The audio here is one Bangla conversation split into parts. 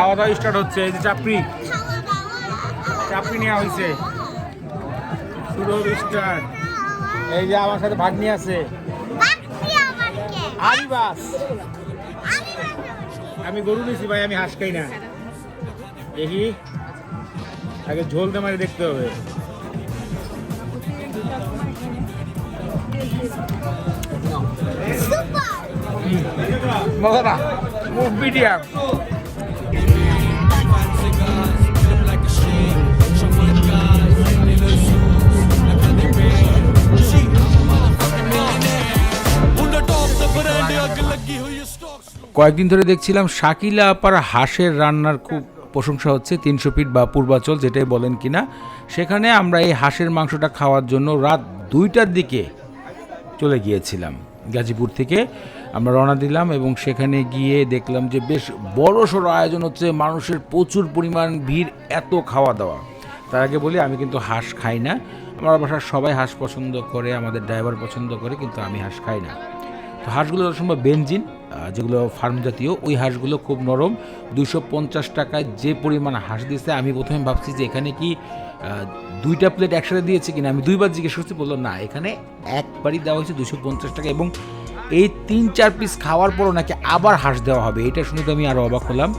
খাওয়া দাওয়া স্টার্ট হচ্ছে এই যে চাপড়ি। চাপড়ি নেওয়া হয়েছে। শুরু হবে স্টার্ট এই যে আমার সাথে ভাগ্নি আছে। আরি বাস আমি গরু নিছি ভাই আমি হাঁস খাই না। দেখি। আগে ঝোল মারি দেখতে হবে। মিডিয়াম কয়েকদিন ধরে দেখছিলাম শাকিলা আপার হাঁসের রান্নার খুব প্রশংসা হচ্ছে, তিনশো ফিট বা পূর্বাচল যেটাই বলেন কিনা। সেখানে আমরা এই হাঁসের মাংসটা খাওয়ার জন্য রাত দুইটার দিকে চলে গিয়েছিলাম গাজীপুর থেকে। আমরা রওনা দিলাম এবং সেখানে গিয়ে দেখলাম যে বেশ বড় সড়ো আয়োজন হচ্ছে, মানুষের প্রচুর পরিমাণ ভিড়, এত খাওয়া দাওয়া। তার আগে বলি, আমি কিন্তু হাঁস খাই না। আমার বাসার সবাই হাঁস পছন্দ করে, আমাদের ড্রাইভার পছন্দ করে, কিন্তু আমি হাঁস খাই না। তো হাঁসগুলো যথাসম্ভব বেনজিন আহ, যেগুলো ফার্ম জাতীয়। ওই হাঁসগুলো খুব নরম। দুশো পঞ্চাশ টাকায় যে পরিমাণ হাঁস দিয়েছে আমি প্রথমে ভাবছি যে এখানে কি দুইটা প্লেট একসাথে দিয়েছে কিনা? আমি দুইবার জিজ্ঞেস করছি বলল না এখানে একবারই দেওয়া হয়েছে দুশো পঞ্চাশ টাকা এবং এই তিন চার পিস খাওয়ার পরও নাকি আবার হাঁস দেওয়া হবে। এটা শুনে তো আমি আরও অবাক হলাম।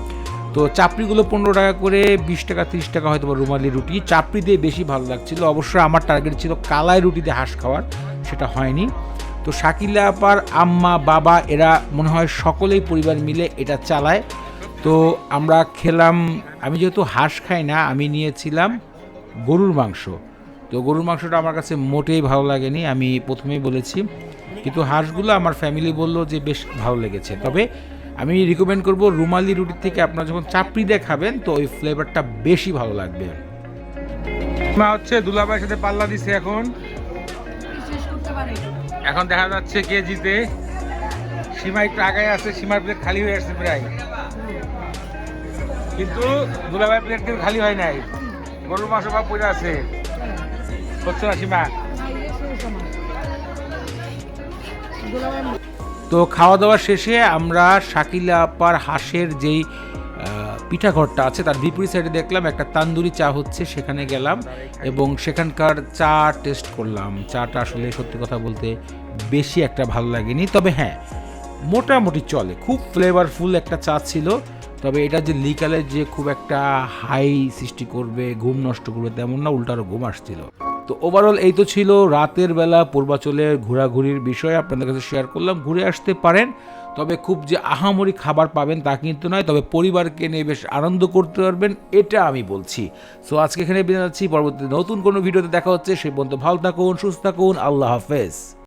তো চাপড়িগুলো পনেরো টাকা করে বিশ টাকা তিরিশ টাকা হয়তো রুমালি রুটি। চাপড়ি দিয়ে বেশি ভালো লাগছিল। অবশ্যই আমার টার্গেট ছিল কালাই রুটিতে হাঁস খাওয়ার সেটা হয়নি। তো শাকিলা আপার আম্মা, বাবা, এরা মনে হয় সকলেই পরিবার মিলে এটা চালায়। তো আমরা খেলাম, আমি যেহেতু হাঁস খাই না, আমি নিয়েছিলাম গরুর মাংস। তো গরুর মাংসটা আমার কাছে মোটেই ভালো লাগেনি, আমি প্রথমেই বলেছি। কিন্তু হাঁসগুলো আমার ফ্যামিলি বলল যে বেশ ভালো লেগেছে। তবে আমি রিকমেন্ড করব রুমালি রুটির থেকে আপনারা যখন চাপড়ি দিয়ে খাবেন, তো ওই ফ্লেভারটা বেশি ভালো লাগবে। মা হচ্ছে দুলাভাইয়ের সাথে পাল্লা দিছে এখন। এখন দেখা যাচ্ছে কে জিতে সীমা একটু আগায় আছে, সীমার প্লেট খালি হয়ে আসছে প্রায়। কিন্তু দুলাভাই প্লেট কিন্তু খালি হয় নাই। গরুর মাংস বা পড়ে আছে। হচ্ছে না সীমা? তো খাওয়া দাওয়া শেষে আমরা শাকিলা আপার হাঁসের যেই পিঠাঘরটা আছে, তার বিপরীত সাইডে দেখলাম একটা তান্দুরি চা হচ্ছে, সেখানে গেলাম এবং সেখানকার চা টেস্ট করলাম। চাটা আসলে সত্যি কথা বলতে বেশি একটা ভালো লাগেনি, তবে হ্যাঁ মোটামুটি চলে। খুব ফ্লেভারফুল একটা চা ছিল, তবে এটা যে লিকালে যে খুব একটা হাই সৃষ্টি করবে, ঘুম নষ্ট করবে, তেমন না, উল্টারও ঘুম আসছিল। তো ওভারঅল এই তো ছিল রাতের বেলা পূর্বাচলের ঘোরাঘুরির বিষয়, আপনাদের কাছে শেয়ার করলাম। ঘুরে আসতে পারেন। তবে খুব যে আহামরি খাবার পাবেন তা কিন্তু নয়, তবে পরিবারকে নিয়ে বেশ আনন্দ করতে পারবেন, এটা আমি বলছি। সো আজকে এখানে বিদায় যাচ্ছি পরবর্তী নতুন কোনো ভিডিওতে দেখা হচ্ছে, সে পর্যন্ত ভালো থাকুন, সুস্থ থাকুন, আল্লাহ হাফেজ।